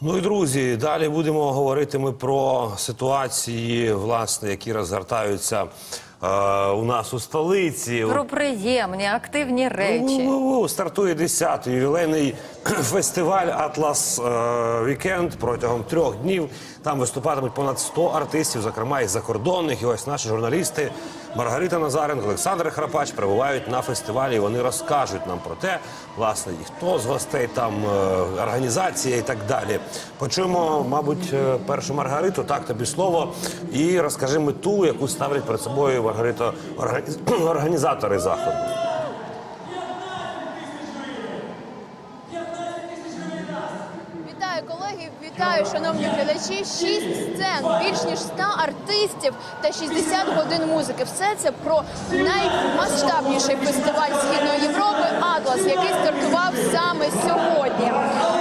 Ну і друзі, далі будемо говорити ми про ситуації, власне, які розгортаються е, у нас у столиці. Про приємні, активні речі. Ну, стартує 10-й ювілейний фестиваль Атлас е, Вікенд протягом трьох днів. Там виступатимуть понад 100 артистів, зокрема і закордонних. І ось наші журналісти Маргарита Назаренко, Олександр Храпач перебувають на фестивалі. і Вони розкажуть нам про те, власне, і хто з гостей там е, організація і так далі. Почуємо, мабуть, е, першу Маргариту. Так тобі слово. І розкажи мету, яку ставлять перед собою Маргарита організ- організатори заходу. Вітаю, шановні глядачі. Шість сцен, більш ніж 100 артистів та 60 годин музики. Все це про наймасштабніший фестиваль Східної Європи Атлас, який стартував саме сьогодні.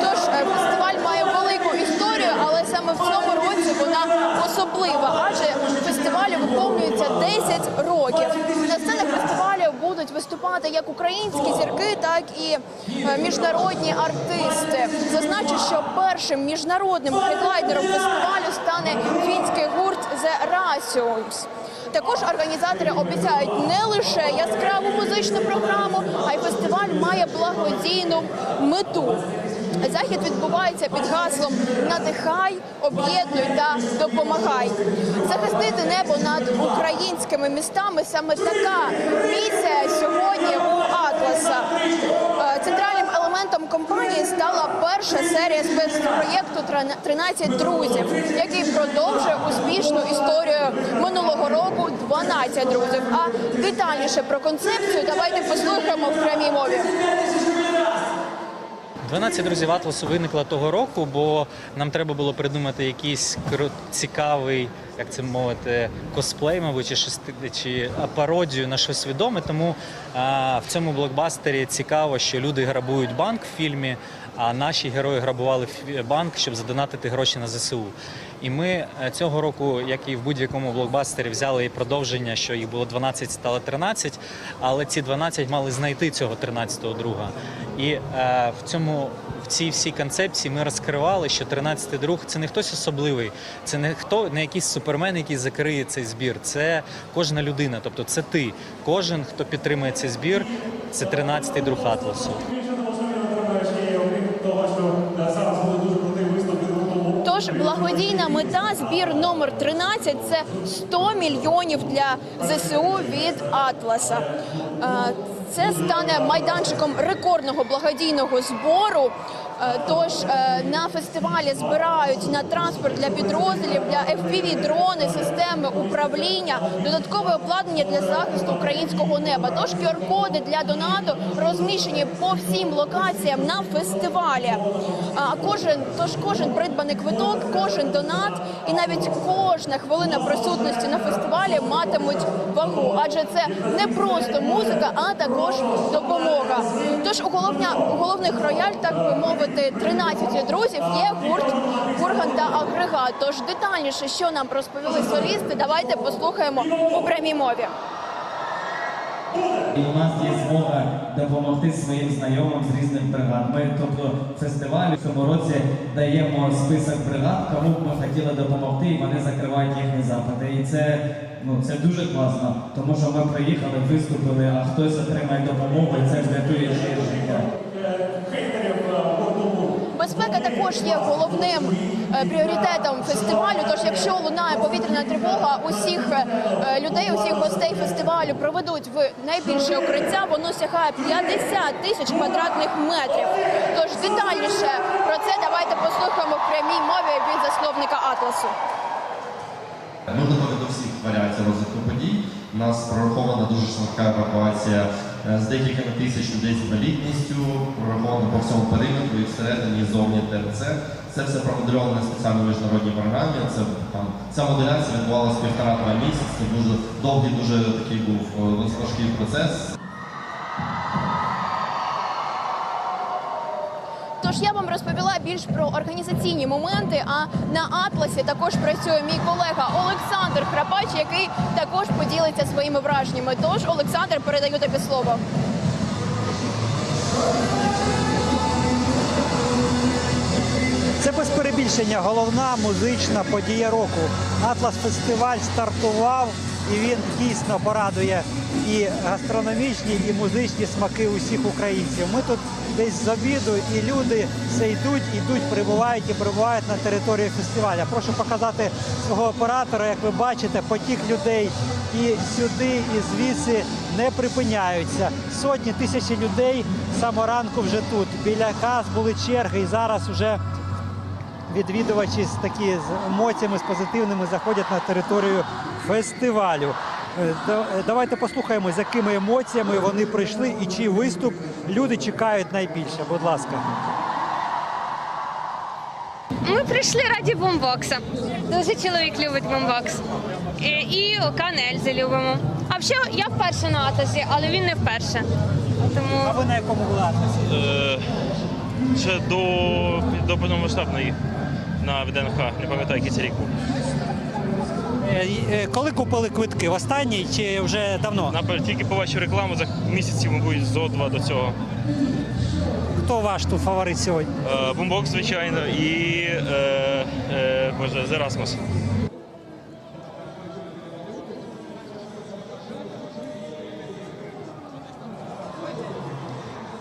Тож е, фестиваль має велику історію, але саме в цьому році вона особлива, адже фестивалю виповнюється 10 років. На сценах фестивалю будуть виступати як українські зірки, так і е, міжнародні артисти. Зазначу, що першим міжнародним хедлайнером фестивалю стане фінський гурт The Ratios. Також організатори обіцяють не лише яскраву музичну програму, а й фестиваль має благодійну мету. Захід відбувається під гаслом Надихай, об'єднуй та допомагай. Захистити небо над українськими містами саме така місія сьогодні у Атласа. Е, Центральним елементом компанії стала перша серія спецпроєкту «13 друзів, який продовжує успішну історію минулого року «12 друзів. А детальніше про концепцію давайте послухаємо в прямій мові. 12 друзів Атласу виникла того року, бо нам треба було придумати якийсь цікавий, як це мовити, косплей, мабуть, чи, шести чи пародію на щось відоме. Тому а, в цьому блокбастері цікаво, що люди грабують банк в фільмі, а наші герої грабували банк, щоб задонатити гроші на ЗСУ. І ми е, цього року, як і в будь-якому блокбастері, взяли і продовження, що їх було 12, стало 13, але ці 12 мали знайти цього 13-го друга. І е, в цьому в цій всій концепції ми розкривали, що 13-й друг це не хтось особливий, це не хто не якийсь супермен, який закриє цей збір. Це кожна людина, тобто це ти. Кожен, хто підтримує цей збір, це 13-й друг Атласу. Тож благодійна мета збір номер 13 – це 100 мільйонів для ЗСУ від Атласа. Е, Це стане майданчиком рекордного благодійного збору. Е, Тож е, на фестивалі збирають на транспорт для підрозділів, для fpv дрони, системи управління, додаткове обладнання для захисту українського неба. Тож QR-коди для донату розміщені по всім локаціям на фестивалі. А кожен, тож кожен придбаний квиток, кожен донат і навіть кожна хвилина присутності на фестивалі матимуть вагу, адже це не просто музика, а також допомога. Тож у головня у головних рояль, так би мовити, 13 друзів є гурт Курган та агрегат. Тож детальніше, що нам розповіли солісти, давайте послухаємо у прямій мові. У нас є змога допомогти своїм знайомим з різних бригад. Ми, тобто, фестиваль в цьому році даємо список бригад, кому б ми хотіли допомогти, і вони закривають їхні запити. І це, ну, це дуже класно, тому що ми приїхали, виступили, а хтось отримає допомогу, і це врятує ще життя. Безпека також є головним е, пріоритетом фестивалю. Тож, якщо лунає повітряна тривога, усіх е, людей, усіх гостей фестивалю проведуть в найбільше укриття. Воно сягає 50 тисяч квадратних метрів. Тож детальніше про це давайте послухаємо в прямій мові від засновника Атласу. Ми готові до всіх варіантів розвитку подій. У нас прорахована дуже швидка евакуація е, з декількома тисяч людей з інвалідністю, прорахована по всьому периметру і всередині, і зовні ТРЦ. Це все промоделювано на спеціальній міжнародній програмі. Це там ця моделяція відбувалася півтора-два місяці. Це дуже довгий, дуже такий був е, важкий процес. Тож я вам розповіла більш про організаційні моменти. А на Атласі також працює мій колега Олександр Храпач, який також поділиться своїми враженнями. Тож, Олександр, передаю тобі слово. Це без перебільшення головна музична подія року. Атлас фестиваль стартував і він дійсно порадує і гастрономічні, і музичні смаки усіх українців. Ми тут десь з обіду, і люди все йдуть, йдуть, прибувають і прибувають на територію фестиваля. Прошу показати свого оператора. Як ви бачите, потік людей і сюди, і звідси не припиняються. Сотні тисячі людей з самого ранку вже тут. Біля каз були черги, і зараз вже відвідувачі з такі з емоціями, з позитивними заходять на територію фестивалю. Е, е, Давайте послухаємо, з якими емоціями вони прийшли і чий виступ люди чекають найбільше. Будь ласка. Ми прийшли раді бомбокса. Дуже чоловік любить бомбокс. І, і Окан Ельзи любимо. А взагалі я вперше на Атласі, але він не вперше. А ви на якому були атласі? Е, ще до, до повномасштабної на ВДНХ, не пам'ятаю, який це рік був. Е, е, Коли купили квитки? В останній чи вже давно? Напевно, тільки вашу рекламу за місяців, мабуть, зо два до цього. Хто ваш тут фаворит сьогодні? Бумбок, звичайно, і е, е, боже, Зерасмус.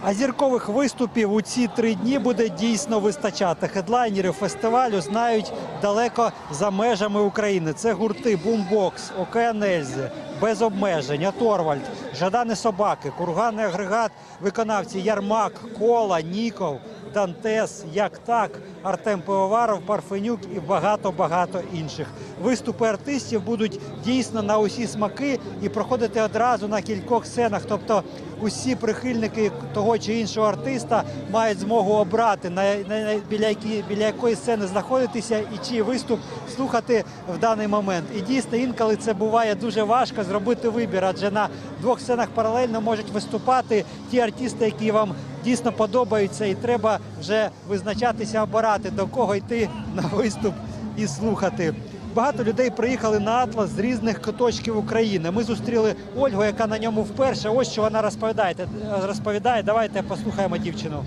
А зіркових виступів у ці три дні буде дійсно вистачати. Хедлайнери фестивалю знають далеко за межами України. Це гурти Бумбокс, ОКН Ельзи, без обмежень, Аторвальд, Жадани Собаки, Курганний агрегат, виконавці Ярмак, Кола, Ніков, Дантес, Як так, Артем Пивоваров, Парфенюк і багато-багато інших. Виступи артистів будуть дійсно на усі смаки і проходити одразу на кількох сценах. Тобто усі прихильники того чи іншого артиста мають змогу обрати на, на- біля, які, біля якої сцени знаходитися і чий виступ слухати в даний момент. І дійсно інколи це буває дуже важко зробити вибір, адже на двох сценах паралельно можуть виступати ті артисти, які вам дійсно подобаються, і треба вже визначатися, обирати до кого йти на виступ і слухати. Багато людей приїхали на Атлас з різних куточків України. Ми зустріли Ольгу, яка на ньому вперше. Ось що вона розповідає. Розповідає. Давайте послухаємо дівчину.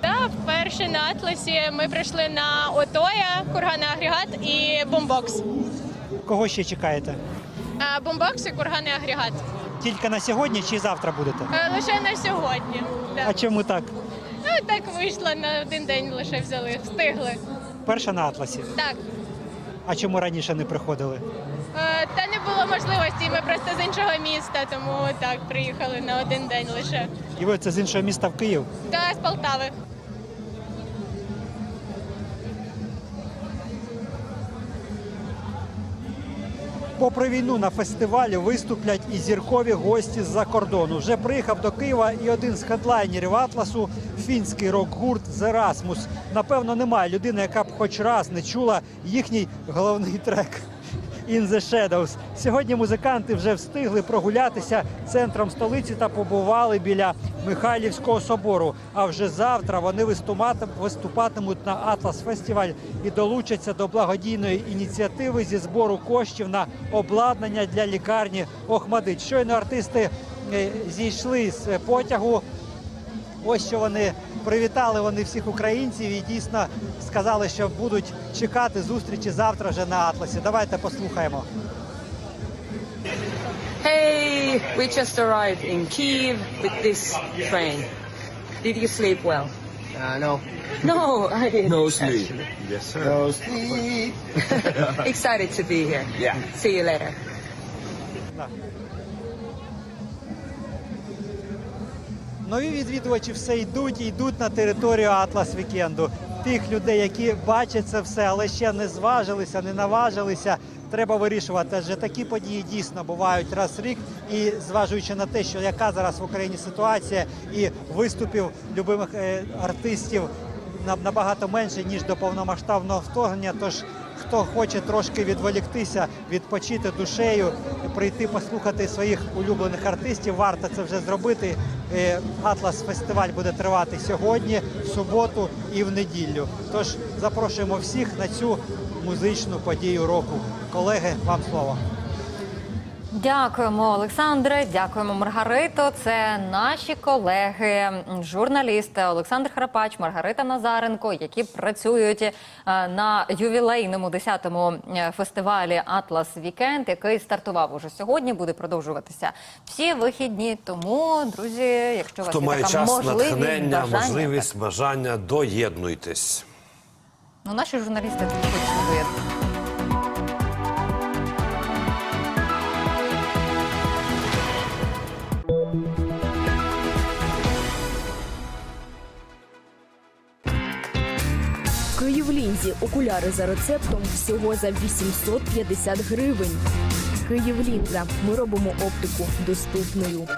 Та вперше на Атласі ми прийшли на Отоя, курганний агрегат і бомбокс. Кого ще чекаєте? А, Бомбокс і агрегат. Тільки на сьогодні чи завтра будете? Е, Лише на сьогодні. Да. А чому так? Ну, так вийшло на один день лише взяли, встигли. Перша на Атласі. Так. А чому раніше не приходили? Е, Та не було можливості, ми просто з іншого міста, тому так приїхали на один день лише. І ви це з іншого міста в Київ? Та з Полтави. Попри війну на фестивалі виступлять і зіркові гості з-за кордону. Вже приїхав до Києва і один з хедлайнерів Атласу фінський рок-гурт Зерасмус. Напевно, немає людини, яка б хоч раз не чула їхній головний трек. In the Shadows. Сьогодні музиканти вже встигли прогулятися центром столиці та побували біля Михайлівського собору. А вже завтра вони виступатим- виступатимуть на Атлас Фестиваль і долучаться до благодійної ініціативи зі збору коштів на обладнання для лікарні Охмадит. Щойно артисти е, зійшли з потягу. Ось що вони привітали вони всіх українців і дійсно сказали, що будуть чекати зустрічі завтра вже на Атласі. Давайте послухаємо. Hey, we just arrived in Kiev with this train. Did you sleep well? Uh, no. No, I didn't. No sleep. actually. Yes, sir. No sleep. Excited to be here. Yeah. See you later. Нові відвідувачі все йдуть і йдуть на територію Атлас Вікенду. Тих людей, які бачать це все, але ще не зважилися, не наважилися. Треба вирішувати, адже такі події дійсно бувають раз в рік. І зважуючи на те, що яка зараз в Україні ситуація, і виступів любимих е, артистів на- набагато менше ніж до повномасштабного вторгнення. Тож хто хоче трошки відволіктися, відпочити душею, прийти послухати своїх улюблених артистів, варто це вже зробити. Е, Атлас фестиваль буде тривати сьогодні, в суботу і в неділю. Тож запрошуємо всіх на цю музичну подію року. Колеги, вам слово. Дякуємо, Олександре. Дякуємо, Маргарито. Це наші колеги, журналісти Олександр Храпач, Маргарита Назаренко, які працюють е, на ювілейному 10-му е, фестивалі Атлас Вікенд, який стартував уже сьогодні. Буде продовжуватися всі вихідні. Тому, друзі, якщо у вас Хто є має така час, можливість, натхнення, бажання, можливість, бажання, доєднуйтесь. Ну, наші журналісти тут точно доєднують. Київлінзі окуляри за рецептом всього за 850 гривень. Київлінза. Ми робимо оптику доступною.